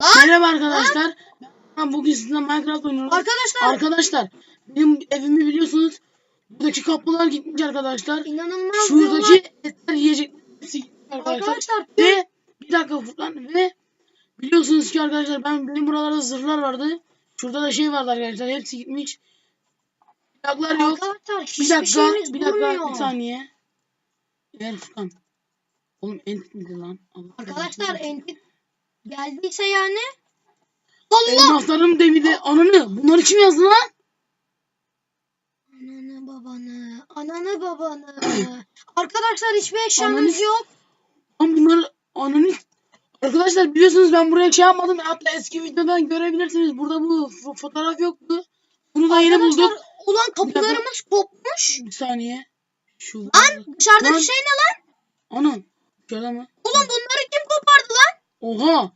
Merhaba arkadaşlar. Ben bugün sizinle Minecraft oynuyoruz. Arkadaşlar Arkadaşlar benim evimi biliyorsunuz. Buradaki kapılar gitmiş arkadaşlar. inanılmaz Şuradaki etler yiyecek hepsi gitmiş arkadaşlar. Arkadaşlar Ve bir dakika Furkan ve biliyorsunuz ki arkadaşlar ben benim buralarda zırhlar vardı. Şurada da şey vardı arkadaşlar. Hepsi gitmiş. Plaklar yok. Arkadaşlar Bir dakika, şeyimiz bir dakika, bulunmuyor. bir saniye. Ver Furkan. Oğlum ent miydi lan? Allah Arkadaşlar Allah. Geldiyse yani Allah Elmaslarım devirdi. Ananı. Bunları kim yazdı lan? ananı babanı ananı babanı Arkadaşlar hiçbir eşyamız Ananı- yok. Lan bunları ananı. Arkadaşlar biliyorsunuz ben buraya şey yapmadım. Hatta eski videodan görebilirsiniz. Burada bu fo- fotoğraf yoktu. Bunu da yeni Arkadaşlar bulduk. ulan kapılarımız kopmuş. Bir saniye. Şu Lan dışarıdaki Lan. şey ne lan? Anam. Şöyle mi? Ulan bunları kim kopardı lan? Oha.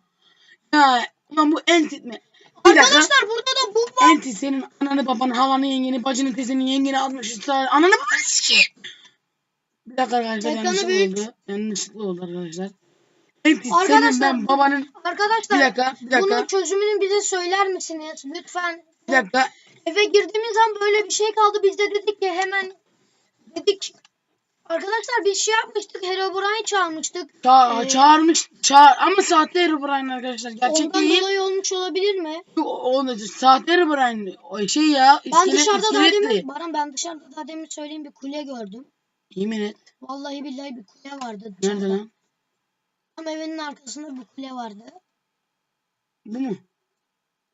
Ya ulan bu entit mi? Bir dakika. Arkadaşlar burada da bu var. Entit senin ananı babanı halanı yengeni bacını teyzeni yengeni atmış. Ananı babanı sikeyim. Bir dakika arkadaşlar Ekranı yanlışlıkla büyüt. oldu. Yanlışlıkla oldu arkadaşlar. Entit senin Arkadaşlar, ben babanın. Arkadaşlar Bir dakika bir dakika. bunun çözümünü bize söyler misiniz? Lütfen. Bir dakika. Eve girdiğimiz an böyle bir şey kaldı. Biz de dedik ki hemen dedik. Arkadaşlar biz şey yapmıştık. Herobrine çalmıştık. Ça Ee, çağırmış. Çağır ama sahte Herobrine arkadaşlar. Gerçek Ondan değil. dolayı olmuş olabilir mi? O, o, sahte Herobrine. O şey ya. Ben iskelet- dışarıda daha iskeletli. demin, Baran ben dışarıda daha demin söyleyeyim bir kule gördüm. Yemin et. Vallahi billahi bir kule vardı. Nerede dışarıda. lan? Tam evinin arkasında bir kule vardı. Bu mu?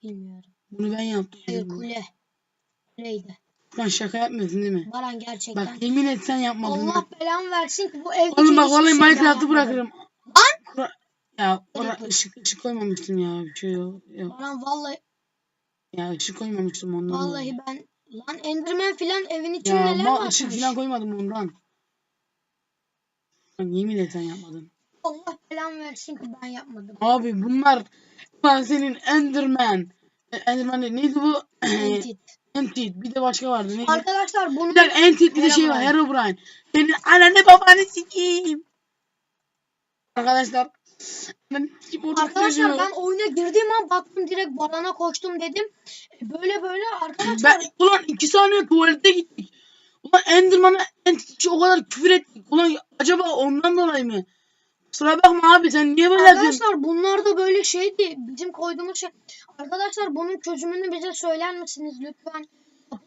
Bilmiyorum. Bunu ben yaptım. Hayır kule. Kuleydi. Lan şaka yapmıyorsun değil mi? Baran gerçekten. Bak yemin et sen yapmadın. Allah belamı versin ki bu ev Oğlum bak vallahi Minecraft'ı bırakırım. Lan! Ya Bırak. ışık, ışık koymamıştım ya. Bir şey yok. yok. Baran vallahi Ya ışık koymamıştım ondan. Vallahi ben lan Enderman filan evin içine Ya neler ma ışık basmış. falan koymadım ondan. Lan yemin et sen yapmadın. Allah belamı versin ki ben yapmadım. Abi bunlar lan senin Enderman. E, Enderman. Neydi bu? Entit. Entit. Bir de başka vardı. Neydi? Arkadaşlar bunu Bir dakika Entit bir de şey var. Herobrine. Senin ananı babanı sikeyim. Arkadaşlar. orada Arkadaşlar ben oyuna girdiğim an baktım direkt Baran'a koştum dedim. Böyle böyle arkadaşlar Ben ulan iki saniye tuvalete gittik. Ulan Enderman'a Entit o kadar küfür ettik. Ulan acaba ondan dolayı mı? Kusura bakma abi sen niye böyle yapıyorsun? Arkadaşlar bunlar da böyle şeydi. Bizim koyduğumuz şey. Arkadaşlar bunun çözümünü bize söyler misiniz lütfen?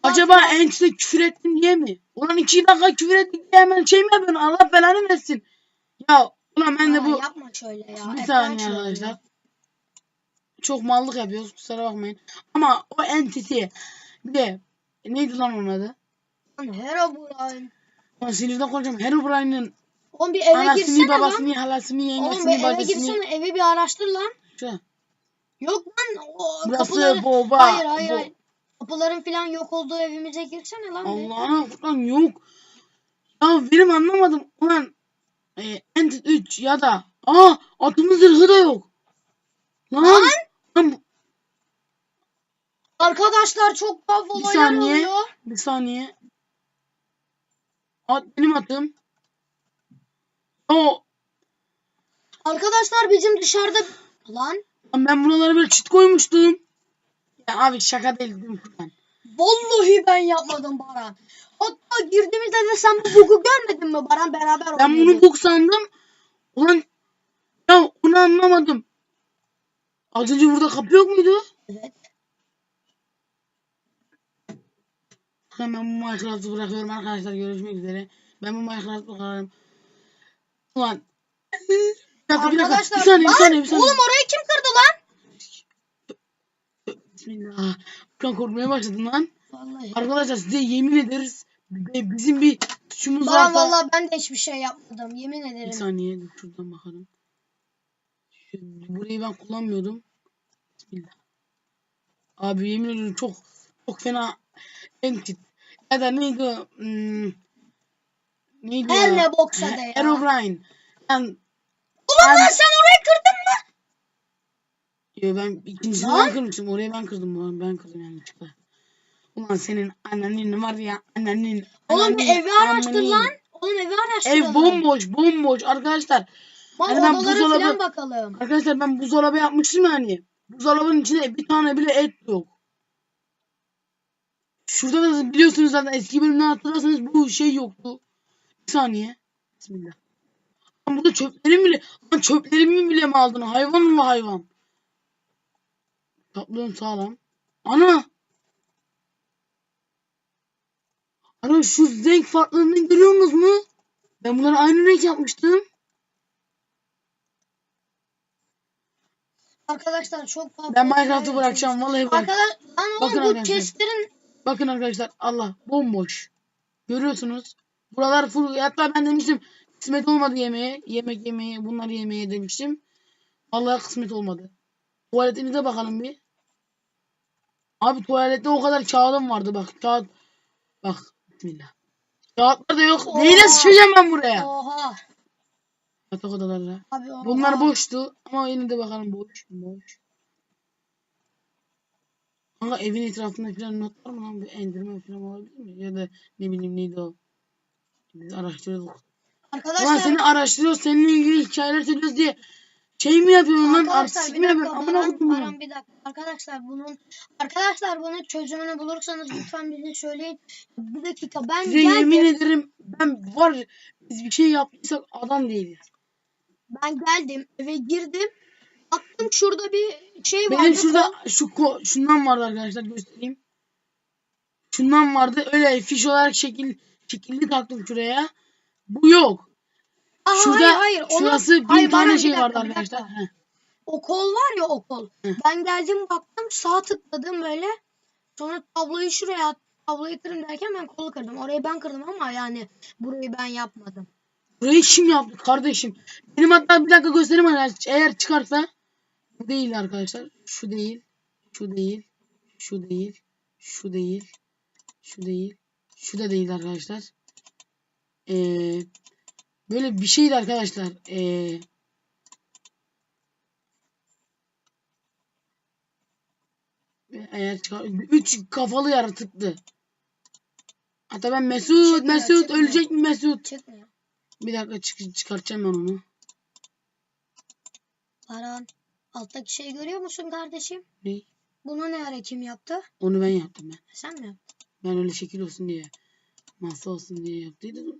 Acaba Entit'e küfür ettin diye mi? Ulan iki dakika küfür ettik diye hemen şey mi yapıyorsun? Allah belanı versin. Ya ulan ben de Aa, bu... yapma şöyle ya. Bir saniye şöyle. arkadaşlar. Çok mallık yapıyoruz kusura bakmayın. Ama o entity bir de neydi lan onun adı? Herobrine. Lan sinirden konuşacağım. Herobrine'in Oğlum bir eve anasını, girsene lan. babasını, halasını, Oğlum bir yengesini, eve bacısını. girsene evi bir araştır lan. Şu, Yok lan o Burası kapıları. boba. Hayır hayır bo- hayır. Kapıların falan yok olduğu evimize girsene lan. bir. Allah'ına lan yok. Ya benim anlamadım. Ulan e, Entity 3 ya da aa atımın zırhı da yok. Lan. Lan! Lan bu- Arkadaşlar çok tuhaf bir olaylar saniye. oluyor. Bir saniye. At benim atım. O Arkadaşlar bizim dışarıda lan ben buralara böyle çit koymuştum. Ya abi şaka değil değil mi Furkan? vallahi ben yapmadım Baran. Hatta girdiğimizde de sen bu bug'u görmedin mi Baran beraber Ben bunu bok sandım. Ulan ya onu anlamadım. Az önce burada kapı yok muydu? Evet. Hemen bu Minecraft'ı bırakıyorum arkadaşlar. Görüşmek üzere. Ben bu Minecraft'ı bırakıyorum. Ulan. Bir dakika bir dakika. Arkadaşlar Bir saniye bir lan, saniye bir saniye. oğlum orayı kim kırdı lan? Bismillah. Furkan korkmaya başladın lan. Vallahi. Arkadaşlar size yemin ederiz. bi- Bizim bir suçumuz varsa. vallahi ben de hiçbir şey yapmadım yemin Bir ederim. saniye dur şuradan bakalım. Burayı ben kullanmıyordum. Bismillah. Abi yemin ediyorum çok çok fena entit. Ya da neydi? Hmm, neydi Her ne boksa de ya. Herobrine. Ben, Ulan Ben- lan sen orayı kırdın mı? yo, ben ikincisini Lan! ben kırmıştım. Orayı ben kırdım. Ulan Ben kırdım yanlışlıkla. Ulan senin annenin var ya annenin. Oğlum bir annenin, evi araştır amının. lan. Oğlum evi araştır. Ev bomboş bomboş arkadaşlar. Lan Hani ben odalara buzdolabı- falan bakalım. Arkadaşlar ben buzdolabı yapmıştım ya hani. Buzdolabının içinde bir tane bile et yok. Şurada da biliyorsunuz zaten eski bölümden hatırlarsanız bu şey yoktu. Bir saniye. Bismillah. Lan burada çöplerim bile, lan çöplerimi bile mi aldın? Hayvan mı hayvan? Tatlığım sağlam. Ana! Ana şu renk farklılığını görüyor musunuz mu? Ben bunları aynı renk yapmıştım. Arkadaşlar çok fazla. Ben Minecraft'ı bırakacağım vallahi bak. Arkadaş lan Bakın bu arkadaşlar. chestlerin Bakın arkadaşlar Allah bomboş. Görüyorsunuz. Buralar full. Hatta ben demiştim kısmet olmadı yemeğe. Yemek yemeye bunları yemeye demiştim. Vallahi kısmet olmadı. Tuvaletimize bakalım bir. Abi tuvalette o kadar kağıdım vardı bak. Kağıt. Bak. Bismillah. Kağıtlar da yok. Oha. Neyle sıçacağım ben buraya? oha. Yatak odalarla. Abi oha. Bunlar boştu ama yine de bakalım boş. Boş. Kanka evin etrafında falan not var mı lan? Bir endirme falan olabilir mi? Ya da ne bileyim neydi o? Biz araştırıyorduk. Ulan Arkadaşlar seni araştırıyoruz, seninle ilgili hikayeler söylüyoruz diye şey mi yapıyorsun lan? Artistik mi yapıyorsun? Amına bunu. bir dakika. Arkadaşlar bunun arkadaşlar bunun çözümünü bulursanız lütfen bize söyleyin. Bir dakika ben Size yemin geldim. ederim ben var biz bir şey yaptıysak adam değiliz. Ben geldim eve girdim. Baktım şurada bir şey vardı. Benim şurada şu ko- şundan vardı arkadaşlar göstereyim. Şundan vardı. Öyle fiş olarak şekil şekilli taktım şuraya. Bu yok. Aa, Şurada hayır, hayır, onu- şurası bin hayır, tane Baran, şey dakika, vardı bir arkadaşlar. Heh. O kol var ya o kol. Hı. Ben geldim baktım sağ tıkladım böyle. Sonra tabloyu şuraya tabloyu kırın derken ben kolu kırdım. Orayı ben kırdım ama yani burayı ben yapmadım. Burayı kim yaptı kardeşim? Benim hatta bir dakika göstereyim arkadaşlar. Eğer çıkarsa bu değil arkadaşlar. Şu değil. Şu değil. Şu değil. Şu değil. Şu değil. Şu da değil arkadaşlar. Ee, böyle bir şeydi arkadaşlar. Ee, eğer çıkar, üç kafalı yaratıktı. Hatta ben Mesut, Çıkmıyor, Mesut çıkmıyor. ölecek mi Mesut? Çıkmıyor. Bir dakika çık çıkartacağım ben onu. Baran alttaki şeyi görüyor musun kardeşim? Ne? Bunu ne ara kim yaptı? Onu ben yaptım ben. Sen mi yaptın? Ben öyle şekil olsun diye. Masa olsun diye yaptıydım.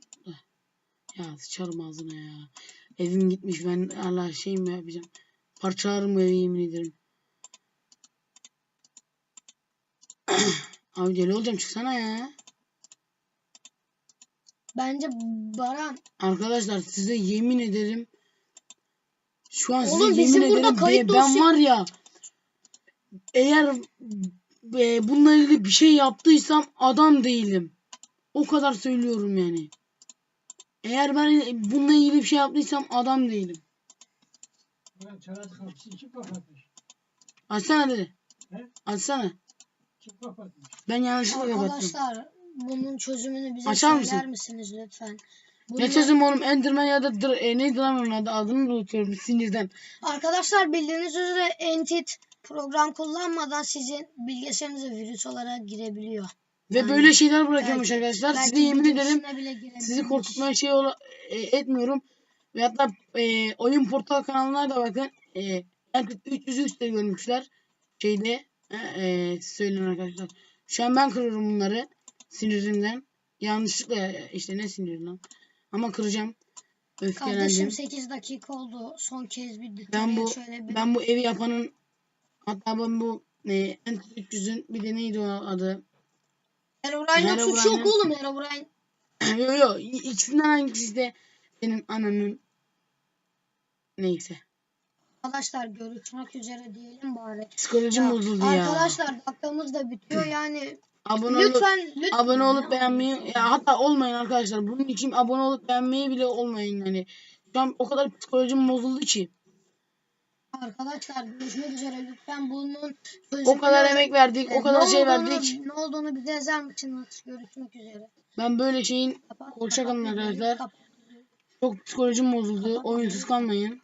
Ya sıçarım ağzına ya. Evim gitmiş ben Allah şey mi yapacağım. Parçalarım evi yemin ederim. Abi deli olacağım çıksana ya. Bence Baran Arkadaşlar size yemin ederim. Şu an Oğlum size bizim yemin burada ederim. kayıt be- ben dosya- var ya. Eğer e, bununla ilgili bir şey yaptıysam adam değilim. O kadar söylüyorum yani. Eğer ben bununla ilgili bir şey yaptıysam adam değilim. Kim kapatmış? Açsana dedi. He? Açsana. Kim kapatmış? Ben yanlışlıkla kapattım. arkadaşlar bunun çözümünü bize Açar söyler mısın? misiniz lütfen? Ne Bunu- çözüm oğlum Enderman ya da e, neydi lan onun adı adını da unutuyorum sinirden. Arkadaşlar bildiğiniz üzere Entit program kullanmadan sizin bilgisayarınıza virüs olarak girebiliyor. Ve Yani böyle şeyler bırakıyormuş belki- arkadaşlar. Belki Size yemin ederim sizi korkutmaya şey e, etmiyorum. Ve hatta e, oyun portal kanalına da bakın. E, Entit 300'ü de görmüşler. Şeyde e, e, söyleyin arkadaşlar. Şu an ben kırıyorum bunları. Sinirimden. Yanlışlıkla işte ne sinir lan. Ama kıracağım. Öfkelendim. Kardeşim 8 dakika oldu. Son kez bir Ben bu şöyle bir... ben bu evi yapanın hatta ben bu e, Entit 300'ün bir de neydi o adı? Herobrine yok Herobrine'in- yok oğlum Herobrine. yo yo ikisinden hangisi de senin ananın neyse. Arkadaşlar görüşmek üzere diyelim bari. Psikolojim Ya, bozuldu ya. Arkadaşlar dakikamız da bitiyor yani. Abone olup lütfen lütfen. abone olup beğenmeyi ya hatta olmayın arkadaşlar. Bunun için abone olup beğenmeyi bile olmayın yani. Şu an o kadar psikolojim bozuldu ki. Arkadaşlar görüşmek üzere lütfen bunun O kadar emek verdik, o kadar şey verdik. Ne olduğunu bize yazar mısınız? Görüşmek üzere. Ben böyle şeyin Kapat, Hoşça kalın kapat videoyu, arkadaşlar. kapat. çok psikolojim bozuldu. Oyunsuz kalmayın.